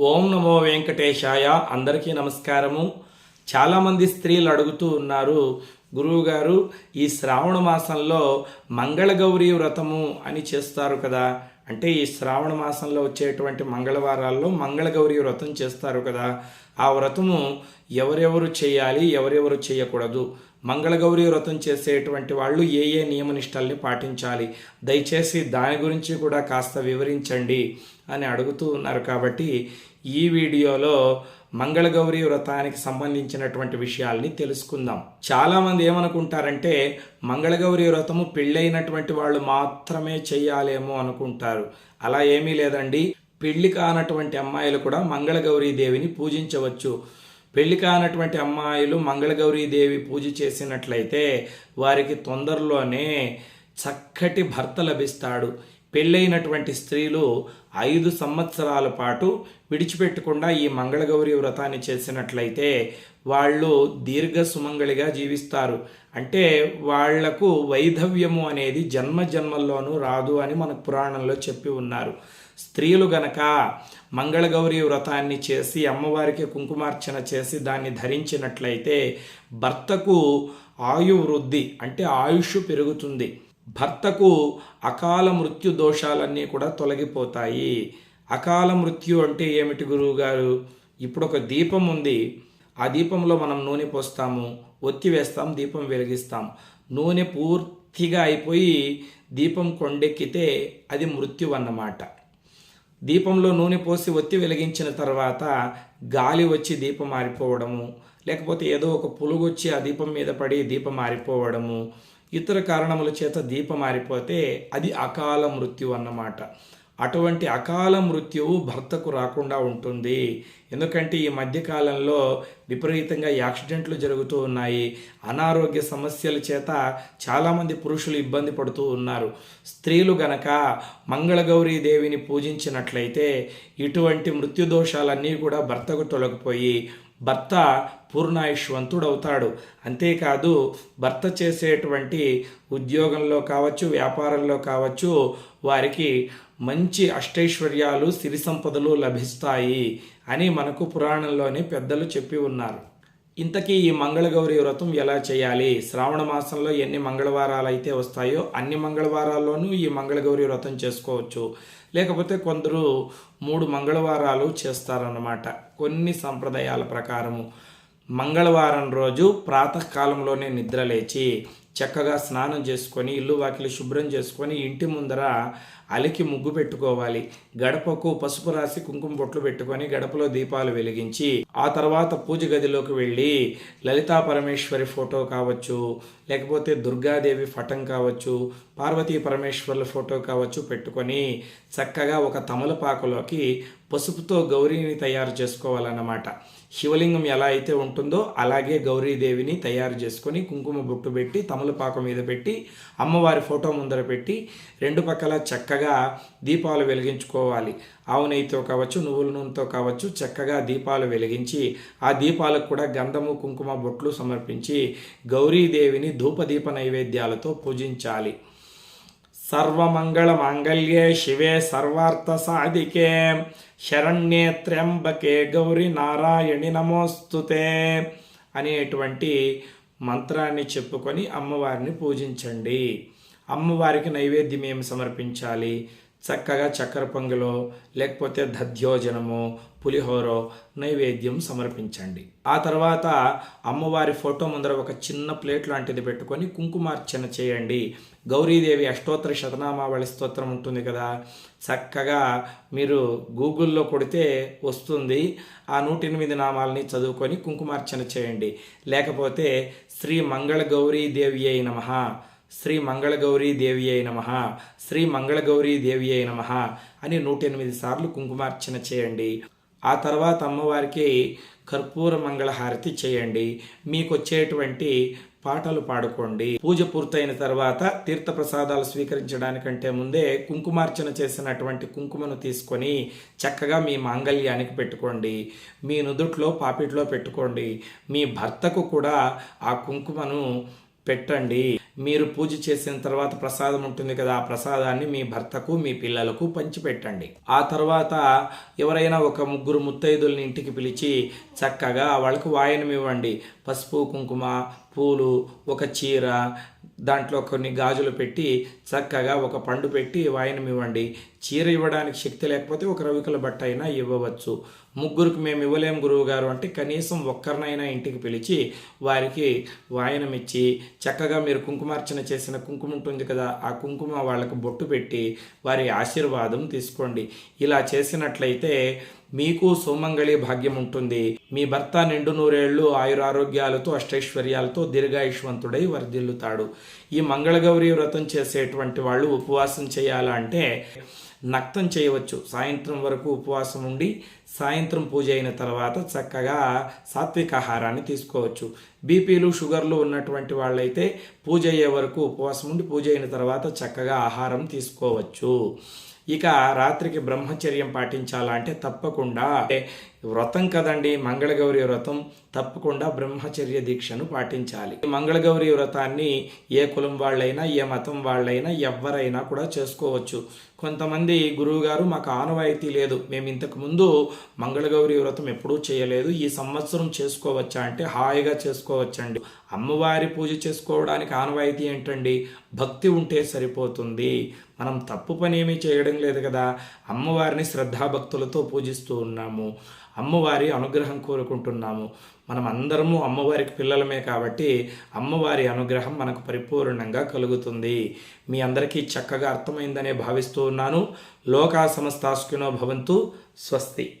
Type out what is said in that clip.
ఓం నమో వెంకటేశాయ. అందరికీ నమస్కారము. చాలామంది స్త్రీలు అడుగుతూ ఉన్నారు గురువుగారు ఈ శ్రావణ మాసంలో మంగళగౌరి వ్రతము అని చేస్తారు కదా. అంటే ఈ శ్రావణ మాసంలో వచ్చేటువంటి మంగళవారాల్లో మంగళగౌరి వ్రతం చేస్తారు కదా. ఆ వ్రతము ఎవరెవరు చేయాలి ఎవరెవరు చేయకూడదు? మంగళగౌరి వ్రతం చేసేటువంటి వాళ్ళు ఏ ఏ నియమనిష్టల్ని పాటించాలి? దయచేసి దాని గురించి కూడా కాస్త వివరించండి అని అడుగుతూ ఉన్నారు కాబట్టి ఈ వీడియోలో మంగళగౌరి వ్రతానికి సంబంధించినటువంటి విషయాల్ని తెలుసుకుందాం. చాలామంది ఏమనుకుంటారంటే మంగళగౌరి వ్రతము పెళ్ళైనటువంటి వాళ్ళు మాత్రమే చేయాలేమో అనుకుంటారు. అలా ఏమీ లేదండి. పెళ్ళి కానటువంటి అమ్మాయిలు కూడా మంగళగౌరీ దేవిని పూజించవచ్చు. పెళ్ళి కానటువంటి అమ్మాయిలు మంగళగౌరీదేవి పూజ చేసినట్లయితే వారికి తొందరలోనే చక్కటి భర్త లభిస్తాడు. పెళ్ళైనటువంటి స్త్రీలు ఐదు సంవత్సరాల పాటు విడిచిపెట్టకుండా ఈ మంగళగౌరి వ్రతాన్ని చేసినట్లయితే వాళ్ళు దీర్ఘ సుమంగళిగా జీవిస్తారు. అంటే వాళ్ళకు వైధవ్యము అనేది జన్మ జన్మల్లోనూ రాదు అని మన పురాణంలో చెప్పి ఉన్నారు. స్త్రీలు గనక మంగళగౌరి వ్రతాన్ని చేసి అమ్మవారికి కుంకుమార్చన చేసి దాన్ని ధరించినట్లయితే భర్తకు ఆయు వృద్ధి అంటే ఆయుష్ పెరుగుతుంది. భర్తకు అకాల మృత్యు దోషాలన్నీ కూడా తొలగిపోతాయి. అకాల మృత్యు అంటే ఏమిటి గురువు గారు ఇప్పుడు ఒక దీపం ఉంది. ఆ దీపంలో మనం నూనె పోస్తాము ఒత్తి వేస్తాం దీపం వెలిగిస్తాం. నూనె పూర్తిగా అయిపోయి దీపం కొండెక్కితే అది మృత్యు అన్నమాట దీపంలో నూనె పోసి ఒత్తి వెలిగించిన తర్వాత గాలి వచ్చి దీపం మారిపోవడము లేకపోతే ఏదో ఒక పులుగు వచ్చి ఆ దీపం మీద పడి దీపం మారిపోవడము ఇతర కారణముల చేత దీపం మారిపోతే అది అకాల మృత్యు అన్నమాట. అటువంటి అకాల మృత్యువు భర్తకు రాకుండా ఉంటుంది. ఎందుకంటే ఈ మధ్యకాలంలో విపరీతంగా యాక్సిడెంట్లు జరుగుతూ ఉన్నాయి. అనారోగ్య సమస్యల చేత చాలామంది పురుషులు ఇబ్బంది పడుతూ ఉన్నారు. స్త్రీలు గనక మంగళగౌరీ దేవిని పూజించినట్లయితే ఇటువంటి మృత్యుదోషాలన్నీ కూడా భర్తకు తొలగిపోయి భర్త పూర్ణాయుష్వంతుడవుతాడు. అంతేకాదు భర్త చేసేటువంటి ఉద్యోగంలో కావచ్చు వ్యాపారంలో కావచ్చు వారికి మంచి అష్టైశ్వర్యాలు సిరి సంపదలు లభిస్తాయి అని మనకు పురాణంలోని పెద్దలు చెప్పి ఉన్నారు. ఇంతకీ ఈ మంగళగౌరి వ్రతం ఎలా చేయాలి? శ్రావణ మాసంలో ఎన్ని మంగళవారాలు అయితే వస్తాయో అన్ని మంగళవారాల్లోనూ ఈ మంగళగౌరి వ్రతం చేసుకోవచ్చు. లేకపోతే కొందరు మూడు మంగళవారాలు చేస్తారన్నమాట. కొన్ని సంప్రదాయాల ప్రకారము. మంగళవారం రోజు ప్రాతకాలంలోనే నిద్రలేచి చక్కగా స్నానం చేసుకొని ఇల్లు వాకిలి శుభ్రం చేసుకొని ఇంటి ముందర అలికి ముగ్గు పెట్టుకోవాలి. గడపకు పసుపు రాసి కుంకుమ బొట్లు పెట్టుకొని గడపలో దీపాలు వెలిగించి ఆ తర్వాత పూజ గదిలోకి వెళ్ళి లలితా పరమేశ్వరి ఫోటో కావచ్చు లేకపోతే దుర్గాదేవి పటం కావచ్చు పార్వతీ పరమేశ్వర్ల ఫోటో కావచ్చు పెట్టుకొని చక్కగా ఒక తమలపాకులోకి పసుపుతో గౌరీని తయారు చేసుకోవాలన్నమాట. శివలింగం ఎలా అయితే ఉంటుందో అలాగే గౌరీదేవిని తయారు చేసుకొని కుంకుమ బొట్టు పెట్టి తమలపాకు మీద పెట్టి అమ్మవారి ఫోటో ముందర పెట్టి రెండు పక్కల చక్కగా దీపాలు వెలిగించుకోవాలి. ఆవు నెయ్యితో కావచ్చు నువ్వుల నూనెతో కావచ్చు చక్కగా దీపాలు వెలిగించి ఆ దీపాలకు కూడా గంధము కుంకుమ బొట్లు సమర్పించి గౌరీదేవిని ధూపదీప నైవేద్యాలతో పూజించాలి. సర్వమంగళ మాంగళ్యే శివే సర్వార్థ సాధికే. శరణ్యే త్ర్యంబకే గౌరీ నారాయణి నమోస్తుతే అనేటువంటి మంత్రాన్ని చెప్పుకొని అమ్మవారిని పూజించండి. అమ్మవారికి నైవేద్యం ఏమి సమర్పించాలి? చక్కగా చక్కెర పొంగులో లేకపోతే దధ్యోజనము పులిహోరో నైవేద్యం సమర్పించండి. ఆ తర్వాత అమ్మవారి ఫోటో ముందర ఒక చిన్న ప్లేట్ లాంటిది పెట్టుకొని కుంకుమార్చన చేయండి. గౌరీదేవి అష్టోత్తర శతనామావళి స్తోత్రం ఉంటుంది కదా చక్కగా మీరు గూగుల్లో కొడితే వస్తుంది. ఆ నూట ఎనిమిది నామాలని చదువుకొని కుంకుమార్చన చేయండి. లేకపోతే శ్రీ మంగళ గౌరీదేవి అయి శ్రీ మంగళగౌరీ దేవి అయి నమ. శ్రీ మంగళగౌరీ దేవి అయి నమ అని నూట ఎనిమిది సార్లు కుంకుమార్చన చేయండి. ఆ తర్వాత అమ్మవారికి కర్పూర మంగళహారతి చేయండి. మీకు వచ్చేటువంటి పాటలు పాడుకోండి. పూజ పూర్తయిన తర్వాత తీర్థ ప్రసాదాలు స్వీకరించడానికంటే ముందే కుంకుమార్చన చేసినటువంటి కుంకుమను తీసుకొని చక్కగా మీ మాంగళ్యానికి పెట్టుకోండి. మీ నుదుట్లో పాపిట్లో పెట్టుకోండి. మీ భర్తకు కూడా ఆ కుంకుమను పెట్టండి. మీరు పూజ చేసిన తర్వాత ప్రసాదం ఉంటుంది కదా ఆ ప్రసాదాన్ని మీ భర్తకు మీ పిల్లలకు పంచిపెట్టండి. ఆ తర్వాత ఎవరైనా ఒక ముగ్గురు ముత్తైదుల్ని ఇంటికి పిలిచి చక్కగా వాళ్ళకు వాయనం ఇవ్వండి. పసుపు కుంకుమ పూలు ఒక చీర దాంట్లో కొన్ని గాజులు పెట్టి చక్కగా ఒక పండు పెట్టి వాయనం ఇవ్వండి. చీర ఇవ్వడానికి శక్తి లేకపోతే ఒక రవికల బట్ట అయినా ఇవ్వవచ్చు. ముగ్గురికి మేము ఇవ్వలేం గురువు గారు అంటే కనీసం ఒక్కరినైనా ఇంటికి పిలిచి వారికి వాయనం ఇచ్చి చక్కగా మీరు కుంకుమ కుంకుమార్చన చేసిన కుంకుమ ఉంటుంది కదా ఆ కుంకుమ వాళ్ళకు బొట్టు పెట్టి వారి ఆశీర్వాదం తీసుకోండి. ఇలా చేసినట్లయితే మీకు సోమంగళి భాగ్యం ఉంటుంది. మీ భర్త నిండు నూరేళ్ళు ఆయురారోగ్యాలతో అష్టైశ్వర్యాలతో దీర్ఘాయుష్వంతుడై వర్ధిల్లుతాడు. ఈ మంగళగౌరి వ్రతం చేసేటువంటి వాళ్ళు ఉపవాసం చేయాలంటే నక్తం చేయవచ్చు. సాయంత్రం వరకు ఉపవాసం ఉండి సాయంత్రం పూజ అయిన తర్వాత చక్కగా సాత్విక ఆహారాన్ని తీసుకోవచ్చు. బీపీలు షుగర్లు ఉన్నటువంటి వాళ్ళైతే పూజ అయ్యే వరకు ఉపవాసం ఉండి పూజ అయిన తర్వాత చక్కగా ఆహారం తీసుకోవచ్చు. ఇక రాత్రికి బ్రహ్మచర్యం పాటించాలంటే తప్పకుండా. వ్రతం కదండి మంగళగౌరి వ్రతం తప్పకుండా బ్రహ్మచర్య దీక్షను పాటించాలి. ఈ మంగళగౌరి వ్రతాన్ని ఏ కులం వాళ్ళైనా ఏ మతం వాళ్ళైనా ఎవరైనా కూడా చేసుకోవచ్చు. కొంతమంది గురువు గారు మాకు ఆనవాయితీ లేదు. మేము ఇంతకు ముందు మంగళగౌరి వ్రతం ఎప్పుడూ చేయలేదు. ఈ సంవత్సరం చేసుకోవచ్చా అంటే హాయిగా చేసుకోవచ్చండి. అమ్మవారి పూజ చేసుకోవడానికి ఆనవాయితీ ఏంటండి? భక్తి ఉంటే సరిపోతుంది. మనం తప్పు పని ఏమీ చేయడం లేదు కదా. అమ్మవారిని శ్రద్ధాభక్తులతో పూజిస్తూ ఉన్నాము. అమ్మవారి అనుగ్రహం కోరుకుంటున్నాము. మనం అందరము అమ్మవారికి పిల్లలమే కాబట్టి అమ్మవారి అనుగ్రహం మనకు పరిపూర్ణంగా కలుగుతుంది. మీ అందరికీ చక్కగా అర్థమైందనే భావిస్తూ ఉన్నాను. లోకా సమస్తాస్కినో భవంతు. స్వస్తి.